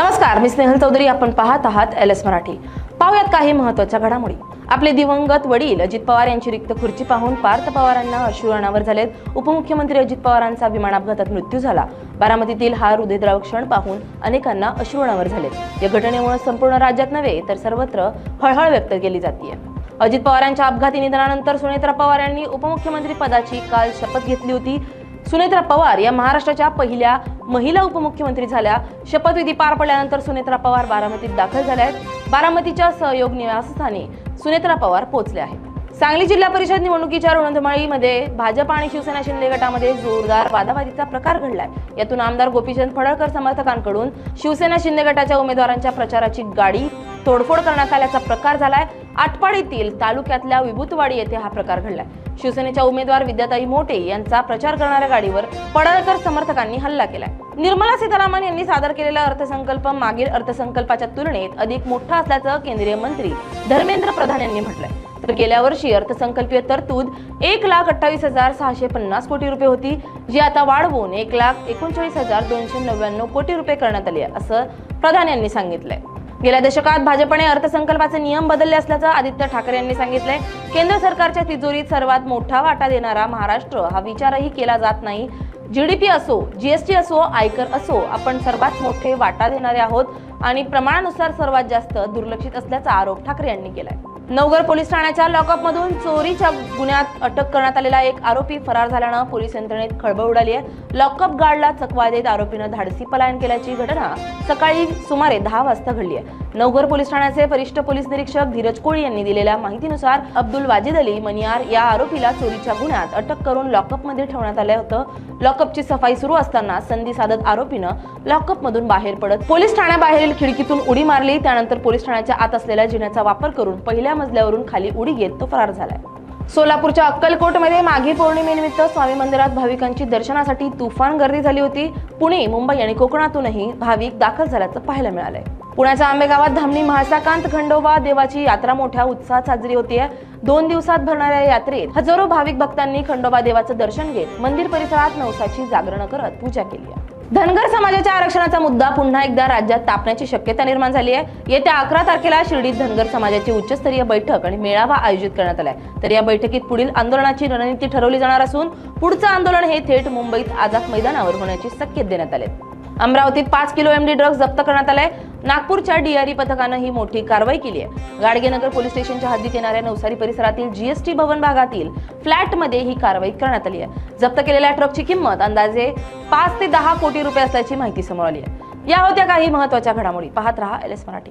नमस्कार मी स्नेहल चौधरी आपण पाहत आहात एल एस मराठी. पाहूयात काही महत्त्वाच्या घडामोडी. आपले दिवंगत वडील अजित पवार यांची रिक्त खुर्ची पाहून पार्थ पवारांना अश्रू अनावर झालेत. उपमुख्यमंत्री अजित पवारांचा विमान अपघातात मृत्यू झाला. बारामतीतील हा हृदयद्राव क्षण पाहून अनेकांना अश्रू अनावर झालेत. या घटनेमुळे संपूर्ण राज्यात नव्हे तर सर्वत्र हळहळ व्यक्त केली जाते अजित पवारांच्या अपघाती निधनानंतर सुनेत्रा पवार यांनी उपमुख्यमंत्री पदाची काल शपथ घेतली होती. सुनेत्रा पवार या महाराष्ट्राच्या पहिल्या महिला उपमुख्यमंत्री झाल्या. शपथविधी पार पडल्यानंतर सुनेत्रा पवार बारामतीत दाखल झाल्या आहेत. बारामतीच्या सहयोग निवासस्थानी सुनेत्रा पवार पोहोचल्या आहेत. सांगली जिल्हा परिषद निवडणुकीच्या रणधुमाळीमध्ये भाजप आणि शिवसेना शिंदे गटामध्ये जोरदार वादावादीचा प्रकार घडलाय. यातून आमदार गोपीचंद फडळकर समर्थकांकडून शिवसेना शिंदे गटाच्या उमेदवारांच्या प्रचाराची गाडी तोडफोड करण्यात आल्याचा प्रकार झालाय. आटपाडीतील तालुक्यातल्या विभूतवाडी येथे हा प्रकार घडलाय. शिवसेनेच्या उमेदवार विद्याताई मोटे यांचा प्रचार करणाऱ्या गाडीवर पडळकर समर्थकांनी हल्ला केलाय. निर्मला सीतारामन यांनी सादर केलेला अर्थसंकल्प मागील अर्थसंकल्पाच्या तुलनेत अधिक मोठा असल्याचं केंद्रीय मंत्री धर्मेंद्र प्रधान यांनी म्हटलंय. तर गेल्या वर्षी अर्थसंकल्पीय तरतूद एक लाख अठ्ठावीस हजार सहाशे पन्नास कोटी रुपये होती जी आता वाढवून एक लाख एकोणचाळीस हजार दोनशे नव्याण्णव कोटी रुपये करण्यात आली आहे असं प्रधान यांनी सांगितलंय. गेल्या दशकात भाजपने अर्थसंकल्पाचे नियम बदलले असल्याचं आदित्य ठाकरे यांनी सांगितलंय. केंद्र सरकारच्या तिजोरीत सर्वात मोठा वाटा देणारा महाराष्ट्र हा विचारही केला जात नाही. जीडीपी असो जीएसटी असो आयकर असो आपण सर्वात मोठे वाटा देणारे आहोत आणि प्रमाणानुसार सर्वात जास्त दुर्लक्षित असल्याचा आरोप ठाकरे यांनी केलाय. नवगर पोलीस ठाण्याच्या लॉकअपमधून चोरीच्या गुन्ह्यात अटक करण्यात आलेला एक आरोपी फरार झाल्यानं पोलीस यंत्रणेत खळबळ उडाली आहे. लॉकअप गार्डला चकवा देत आरोपीनं धाडसी पलायन केल्याची घटना सकाळी सुमारे दहा वाजता घडली आहे. नवगर पोलीस ठाण्याचे वरिष्ठ पोलीस निरीक्षक धीरज कोळी यांनी दिलेल्या माहितीनुसार अब्दुल वाजिद अली मनियार या आरोपीला चोरीच्या गुन्ह्यात अटक करून लॉकअपमध्ये ठेवण्यात आलं होतं. लॉकअपची सफाई सुरू असताना संधी साधत आरोपीनं लॉकअपमधून बाहेर पडत पोलीस ठाण्याबाहेरील खिडकीतून उडी मारली. त्यानंतर पोलीस ठाण्याच्या आत असलेल्या जिन्याचा वापर करून पहिल्या मजल्यावरून खाली उडी घेत तो फरार झालाय. सोलापूरच्या अक्कलकोटमध्ये माघी पौर्णिमेनिमित्त स्वामी मंदिरात भाविकांची दर्शनासाठी तुफान गर्दी झाली होती. पुणे मुंबई आणि कोकणातूनही भाविक दाखल झाल्याचं पाहायला मिळालंय. पुण्याच्या आंबेगावात धामणी महासाकांत खंडोबा देवाची यात्रा मोठ्या उत्साहात साजरी होतीये. दोन दिवसात भरणाऱ्या यात्रेत हजारो भाविक भक्तांनी खंडोबा देवाचं दर्शन घेत मंदिर परिसरात नवसाची जागरण करत पूजा केली आहे. धनगर समाजाच्या आरक्षणाचा मुद्दा पुन्हा एकदा राज्यात तापण्याची शक्यता निर्माण झाली आहे. येत्या अकरा तारखेला शिर्डीत धनगर समाजाची उच्चस्तरीय बैठक आणि मेळावा आयोजित करण्यात आलाय. तर या बैठकीत पुढील आंदोलनाची रणनीती ठरवली जाणार असून पुढचं आंदोलन हे थेट मुंबईत आझाद मैदानावर होण्याची शक्यता देण्यात आले अमरावतीत पाच किलो एमडी ड्रग्ज जप्त करण्यात आलाय. नागपूरच्या डीआरई पथकानं ही मोठी कारवाई केली आहे. गाडगेनगर पोलीस स्टेशनच्या हद्दीत येणाऱ्या नवसारी परिसरातील जीएसटी भवन भागातील फ्लॅटमध्ये ही कारवाई करण्यात आली आहे. जप्त केलेल्या ट्रकची किंमत अंदाजे पाच ते दहा कोटी रुपये असल्याची माहिती समोर आली आहे. या होत्या काही महत्त्वाच्या घडामोडी. पाहत रहा एल एस मराठी.